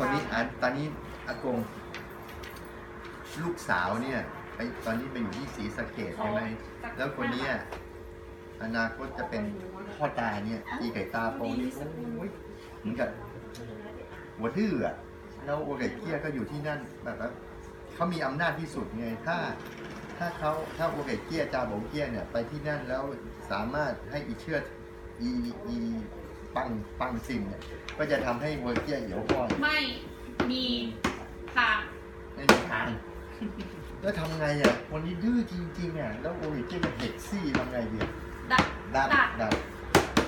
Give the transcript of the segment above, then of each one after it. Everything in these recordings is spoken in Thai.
คนนี้อ่านตอนนี้อากง ลูกสาวเนี่ยไปตอนนี้ไปอยู่ที่ศรีสะเกดใช่ไหมแล้วคนเนี้ยอนาคตจะเป็นพ่อตาเนี่ยอีไก่ตาโปนี่โอ้ยเหมือนกับหัวดื้ออะแล้วโอไก่เกี้ยก็อยู่ที่นั่นแบบว่าเขามีอำนาจที่สุดไงถ้า ถ้าเขาถ้าโอไก่เกี้ยจาโบงเกี้ยเนี่ยไปที่นั่นแล้วสามารถให้อีเชื่อดอีอี ปังปังซิมเนี่ยก็จะทำให้โอไก่เกี้ยเหี่ยวก้อยไม่มีทางไม่มีทางแล้วทำไงอะวันนี้ดื้อจริงๆอะแล้วโอริเจนเด็กซี่ทำไงดีดับดับตัดดับ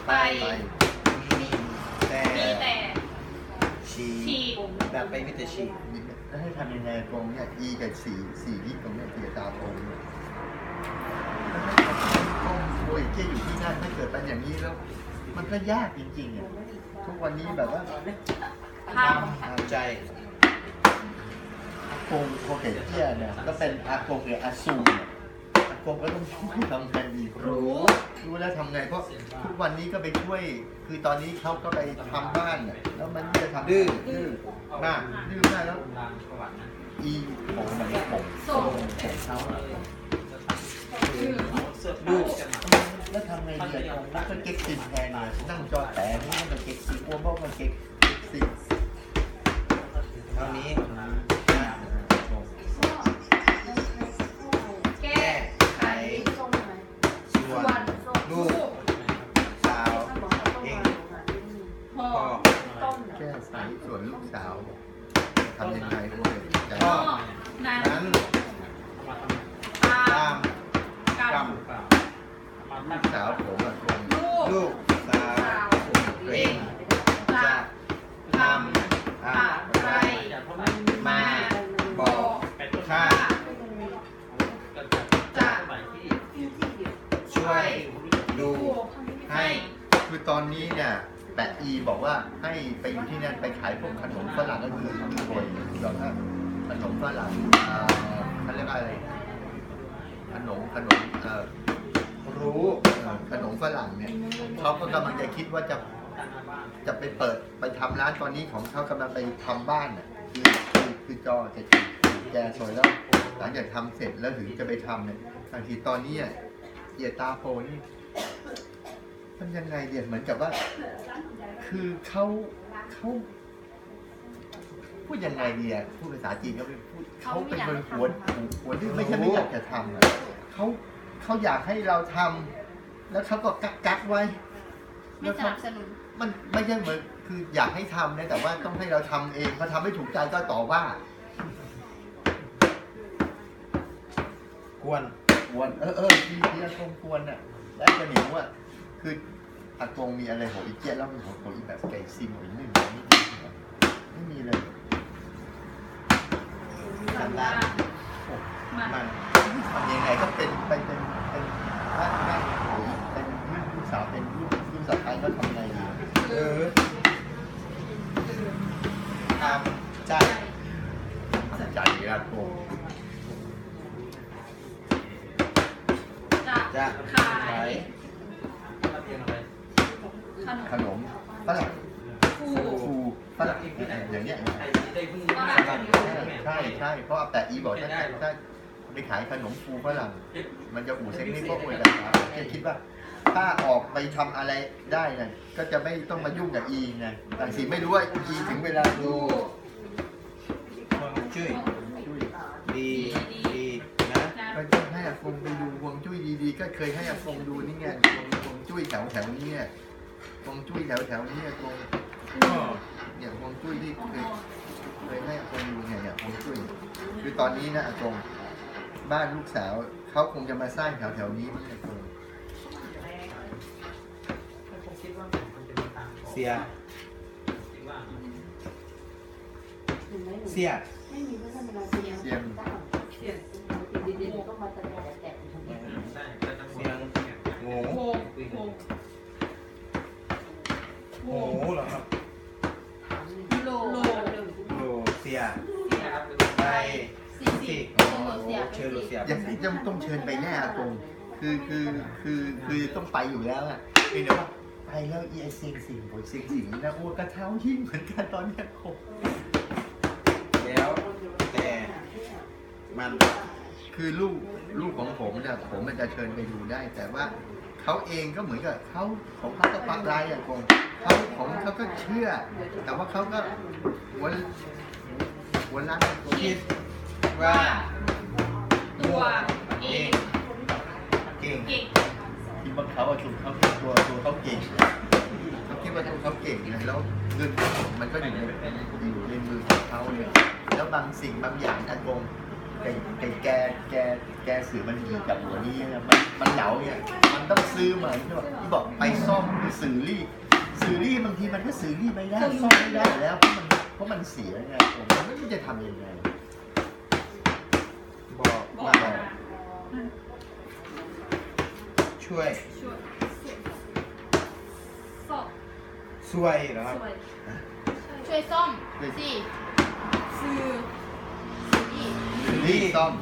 ไปมีแต่มีแต่ชีฉีกแบบไปมิแต่ชีแล้วให้ทำยังไงตรงเนี่ย E กับสี่สี่ที่ตรงเนี้ยเกียร์ตาโปงเนี่ยแล้วให้ทำตรงโอริเจนอยู่ที่นั่นถ้าเกิดเป็นอย่างนี้แล้ว มันก็ยากจริงๆอะทุกวันนี้แบบว่าททำใจอากงโอเกเจียเนี่ยก็เป็นอากงหรืออาซูเนี่ยอากงก็ต้องช่วยทำไงดีรู้รู้แล้วทำไงเพราะทุกวันนี้ก็ไปช่วย คือตอนนี้เขาก็ไปทำบ้านน่ะแล้วมันจะทำดื้อดื้อมากดื้อมากแล้วอีผมเหมือนผมส่งผมเขาอะดู แล้วทำไงดีอะผมแล้วก็เก๊กซิมแทนเลยนั่งจอแต่นี่มันเก๊กซิมอ้วนเพราะมันเก๊กซิมเท่านี้นะแก้ไขส่วส่วนนลูกสาวเองพ่อพ่อแก้ไขส่วนลูกสาวทำยังไงพวกเด็กจะพ่อนั้น ให้คือตอนนี้เนี่ยแปะอีบอกว่าให้ไปอยู่ที่นั่นไปขายพวกขนมฝรั่งก็คือโวยแบบว่าขนมฝรั่งอ่าเขาเรียกว่าอะไร ขนมขนมเอ่อรู้เอ่อขนมฝรั่งเนี่ยเขาก็กำลังจะคิดว่าจะจะไปเปิดไปทำร้านตอนนี้ของเขากำลังไปทำบ้านอะคือคือคือจอจะแกสวยแล้ว หลังจากทำเสร็จแล้วถึงจะไปทำเนี่ยบางทีตอนนี้อะเอียตาโพนี่ มันยังไงเดียเหมือนกับว่า คือเขาเขาพูดยังไงเดียพูดภาษาจีนก็ไม่พูดเขาเป็นคนหัวหัวดื้อไม่ใช่ไม่อยากจะทำอะเขาเขาอยากให้เราทำแล้วเขาก็กักกักไว้ไม่สนับสนุนมันไม่ใช่เหมือนคืออยากให้ทำนะแต่ว่าต้องให้เราทำเองพอทำไม่ถูกใจก็ต่อว่าควรควรเออเออที่ที่อากงควรอะแล้วจะหนียวอะ คืออากงมีอะไรโหอีเจี๊ยแล้วมีโหโหอีแบบไก่ซิมโหอีนึ่งไม่มีไม่มีเลยทำได้โอ้มามันทำยังไงก็เป็นไปเป็นเป็นบ้านแม่โหยเป็นลูกลูกสาวเป็นลูกลูกสะใภ้ก็ทำไงดีเออทำใจทำใจอากงจะจะขาย ขายขนขมนมฝรั่งฟูฟูฝรั่งอย่างเงี้ยฝรั่งใช่ใช่เพราะแต่อีบอกถ้าถ้าไปขายขนมฟูฝรั่งมันจะอู่เซ็งนี่ก็อวยกันครับแค่คิดว่า ถ้าออกไปทำอะไรได้นะก็จะไม่ต้องมายุ่งกับอีไงแต่สิไม่รู้ว่าอีถึงเวลาดูควรช่วยช่วยดีดีนะนะก็จะให้อากงไปดูฮวงจุ้ยดีๆ ก็เคยให้อากงดูนี่ไงฮวงฮวงจุ้ยแถวแถวๆนี้เนี่ยฮ วงจุ้ยแถวแถวๆนี้อากงก็เนี่ยฮวงจุ้ยที่เคยเคยให้อากงดูไงเนี่ยฮวงจุ้ยคือตอนนี้นะอากงบ้านลูกสาวเขาคงจะมาสร้างแถวแถวๆนี้มั้งอากงเสีย เสีย ไม่มีพัฒนาเสียงเสียงดีๆก็มาตะแตะเสียงโง่ หมูเหรอครับโลโลงโรเซียไปสี่สิบโอ้เชิญโรเซียอย่างนี้จะต้องเชิญไปแน่อาตงคือคือคือคือต้องไปอยู่แล้วอะเดี๋ยวว่าไปแล้วเอไอซิงสิงโอยเซิงสิงนะอ้วกระเท้ายิ่งเหมือนกันตอนเนี้ยโคแล้วแต่มันคือลูกลูกของผมเนี่ยผมมันจะเชิญไปดูได้แต่ว่า เขาเองก็เหมือนกับเขาของเขาก็ปักลายอย่างคงเขาของเขาก็เชื่อ แต่ว่าเขาก็วันวันละคิดว่าตัวเองเก่งคิดว่าเขาอะตัวเขาตัวตัวเขาเก่งเขาคิดว่าตัวเขาเก่งนะแล้วเงินมันก็อยู่ในอยู่ในมือของเขาเนี่ยแล้วบางสิ่งบางอย่างอากง แกแกแกแกแกสื่อมันดีกับหัวนี้นะมันมันเหลาเนี่ยมันต้องซื้อใหม่ที่บอกที่บอกไปซ่อมคือสื่อรี่สื่อรี่บางทีมันก็สื่อรี่ไม่ได้ซ่อมไม่ได้แล้วเพราะมันเพราะมันเสียไงผมมันไม่รู้จะทำยังไงบอกบอกว่ามาช่วยช่วยสอบช่วยเหรอครับช่วยช่วยซ่อมสิซื้อนี่ สื่อรี่ซ่อม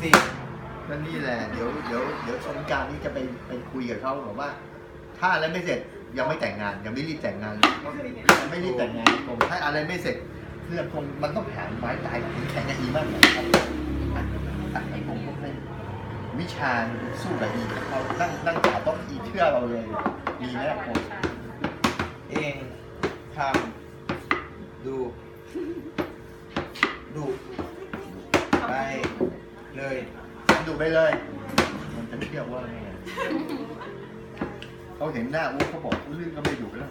สี่ก็นี่แหละเดี๋ยวเดี๋ยวเดี๋ยวสงกรารนี้จะไปไปคุยกับเขาบอกว่า ถ้าอะไรไม่เสร็จยังไม่แต่งงานยังไม่รีบแต่งงานยังไม่รีบแต่งงานผมถ้าอะไรไม่เสร็จเพื่อนคงมันต้องหาไม้ตายแข่งกันอีมากเลยครับอะไอ้ผมก็เป็นวิชาสู้กับอีเขานั่งนั่งขาต้องอีเชื่อเราเลยมีไหมล่ะผมเองทำ ไปเลย มันจะเที่ยวว่าไงเขาเห็นหน้าอู้เขาบอกอู้เรื่องก็ไม่อยู่แล้ว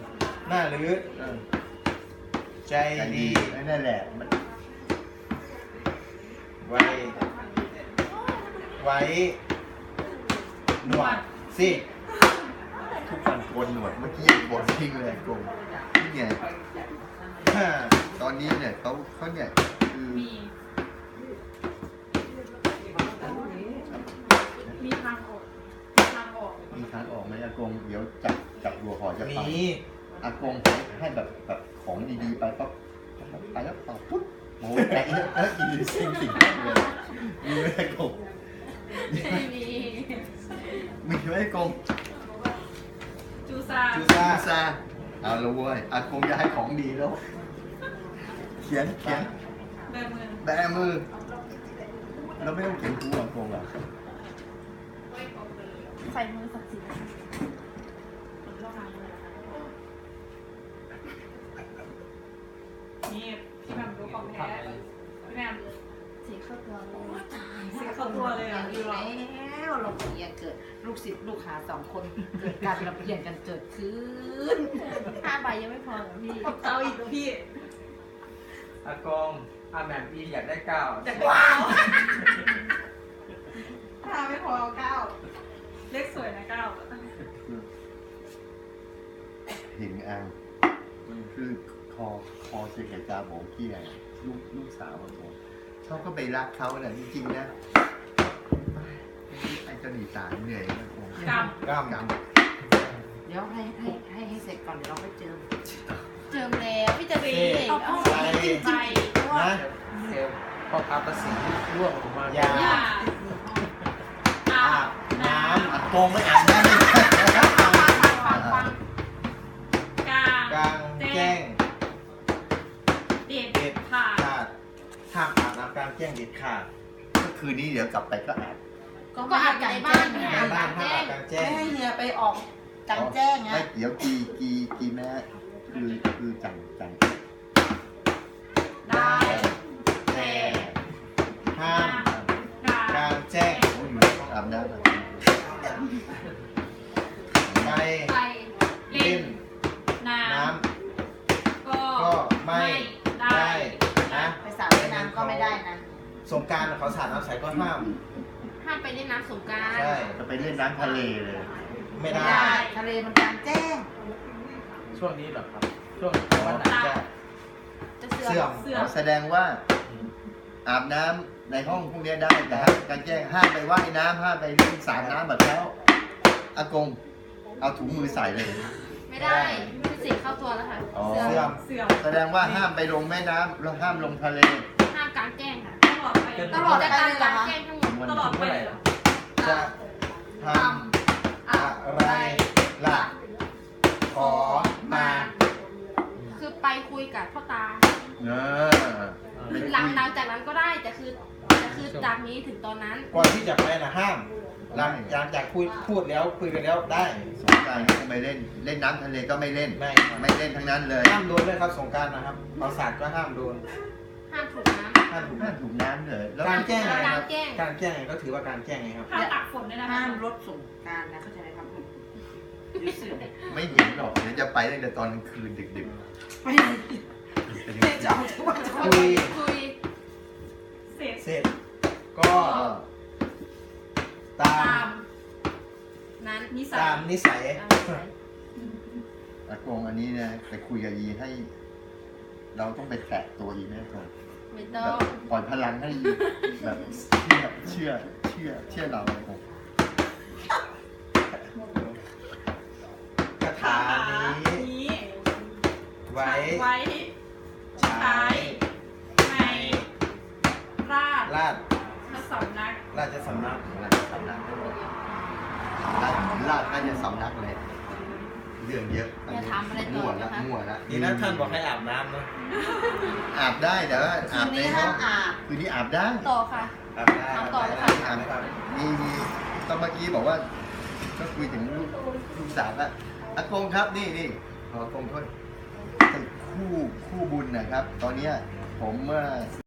หน้าหรือเออใจใจดีดีนั่นแหละมันไว้ไว้หนวดสิทุกวันโกนหนวดเมื่อกี้ยังโกนทิ้งเลยโกนนี่ไงห้าตอนนี้เนี่ยเขาเขาเนี่ยคือมีมี ทางออกไหมอากงเดี๋ยวจับจับหัวหอจะมีไปอากงให้แบบแบบของดีๆไปปั๊บไปแล้วต่อปุ๊บโอ้โหแตะเอออีสิ่งสิ่งเลยมีไหมอากงไม่มีมีไหมอากงจูซาจูซาพิซซ่าเอาละเว้ยอากงจะให้ของดีแล้ว เขียนเขียนแบมือแบมือเราไม่ต้องเขียนคูอากงอะ ใส่มือศักดิ์สิทธิ์นี่พี่แหมมรู้ของแท้พี่แหมมเสียเข้าตัวเลยเสียเข้าตัวเลยอะอีกแล้วเราเปลี่ยนเกิด ลูกศิษย์ลูกหาสองคนเกิดการเราเปลี่ยนกันเกิดขึ้นห้าใบยังไม่พอเหรอพี่เอาอีกพี่อากงอาแหม่มอีอยากได้เก้าจะว้าวถ้าไม่พอเก้า เลขสวยนะเก้าเห็นอ่างคือคอคอเสกจาโบเกียลูกลูกสาวของผมเขาก็ไปรักเขาแหละจริงๆนะไอ้เจ้าหนีตายเหนื่อยนะผมกรรมกล้ามกรรมเดี๋ยวให้ให้ให้ให้เสร็จก่อนเดี๋ยวเราไปเจิมเจิมแล้วพี่จะรีบเอาเอาเข้าไปไปนะเซลพ่อค้าภาษีร่วงลงมายาอย่าอาอาบบน้น้ อะโกงไม่อ่านได้ฟังฟังกลางกลางแจ้งเด็ดเด็ดขาดขาดห้ามอาบน้ำกลางแจ้งเด็ดขาดคืนนี้เดี๋ยวกลับไปก็อ่านก็อาบในบ้านเนี่ในอาบบ้านห้ามอาบกลางแจ้งไม่ให้เฮียไปออกกลางแจ้งไม่เดี๋ยวกีกีกีแม่คือคือจังจังได้แต่ห้ามกลางแจ้งโอ้ยต้องอาบน้ำ เขาสาดน้ำใสก็ห้าม ห้ามไปเล่นน้ำสงกรารใช่ จะไปเล่นน้ำทะเลเลย ไม่ไม่ได้ได้ ทะเลมันกลางแจ้ง ช่วงนี้เหรอครับ ช่วงวันไหนจะ จะเสื่เสื่ออมมเสื่ออ๋มอแสดงว่าอาบน้ำในห้องพวกเนี้ยได้แต่ห้ามการแจ้งห้ามไปว่ายน้ำห้ามไปเล่นสาดน้ำแบบแล้วอากงเอาถุงมือใส่เลย ไม่ได้คือเสียเข้าตัวแล้วค่ะอ๋อ เสื่เสื่ออมมเสื่อมแสดงว่าห้ามไปลงแม่น้ำแล้วห้ามลงทะเล ห้ามกลางแจ้งค่ะต ลอดไปตลอดจะกลางกลางแจ้งทั้งหมดวันตลอดไปเลยเหรอจะททำำอะไรล่ะ ขอมา คือไปคุยกับพ่อตาเออคือหลังหลังจากนั้นก็ได้แต่คือจะคือจากนี้ถึงตอนนั้น ก่อนที่จะไปนะห้ามหลังหลังจากคุยพูดแล้วคุยกันแล้วได้ สงกรารก็ไม่เล่น เล่นน้ำทะเลก็ไม่เล่น ไม่ ไม่เล่นทั้งนั้นเลย ห้ามโดนเลยครับสงกรารนะครับประสาทก็ห้ามโดน ห้ามถูกน้ ห้ามถูกห้ามถูกน้ำเลยแล้วการแจ้งำไงกาครรับแจ้ง การแจ้งไงก็ถือว่าการแจ้งไงครับ ห้ามตักฝนด้วยนะคะห้ามรถส่งกรารนะเข้าใจไหมครับดูเสื่อมไม่เห็นหรอกเดี๋ยวจะไปตั้งแต่ตอนกลางคืนดึกไม่ๆเป็นได้จะเอาทุกวันคุย คุยเสร็จเสร็จ ก็ก็ตาตามมนั้นนิสัยตามนิสัย ตามนิสัยอากงอันนี้นะไปคุยกับยีให้ เราต้องไปแตะตัวยีแม่ก่อน ไม่แบต้อบงปล่อยพลังให้ยีแบบเชื่อเชื่อเชื่อเชื่อเราเลยผมคาถานี้นี้ไว้ไว้ใช้ในราชราชพระสำนักราชสำนัก ราชสำนักราชราชน่าจะสำนักเลย เรื่องเยอะอย่าถามอะไรต่มั่อวละนะคะ มั่วละดีนะท่านบอกให้อาบน้ำนะอาบได้แต่ว่าคือาบนในนี้ห้ห้าองมอาบคืนนี้อาบได้ ต่อค่ะ อาบได้ถามต่อเลยค่ะ อาบได้ครับมีมีก็เมื่อกี้บอกว่า ก็คุยถึงลูกลูกสาวอะอากงครับนี่นี่ขออากงโทษเป็นคู่คู่บุญนะครับ ตอนเนี้ยผมเมื่อ